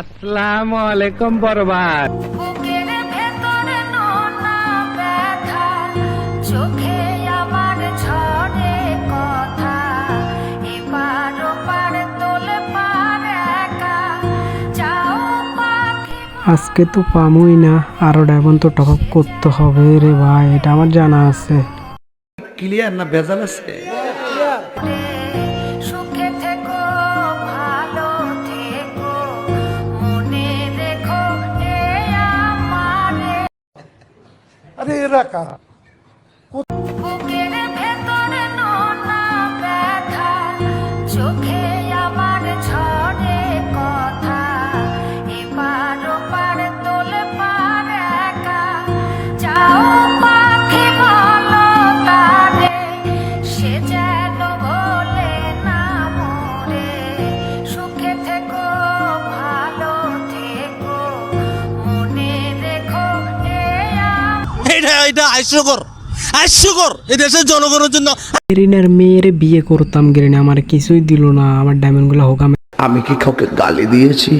আসসালামু আলাইকুম বরবাদ। বুকের ভেতরে নোনা ব্যথা চোখে আমার ঝরে কথা। এবার ওপার তোলে পার একা যাও পাখি আজকে তো পামুই না আরও ডায়মন্ড তো টপ আপ করতে হবে রে ভাই এটা আমার জানা আছে। ক্লিয়ার না ভেজাল আছে? আরে এরা কারা? চোখে এটা এটা হাস্যকর হাস্যকর এই দেশের জনগণের জন্য। গেরিনার মেয়ের বিয়ে করতাম গ্রিনে। আমার কিছুই দিল না আমার ডায়মন্ডগুলো হোক আমি আমি কি কাউকে গালি দিয়েছি?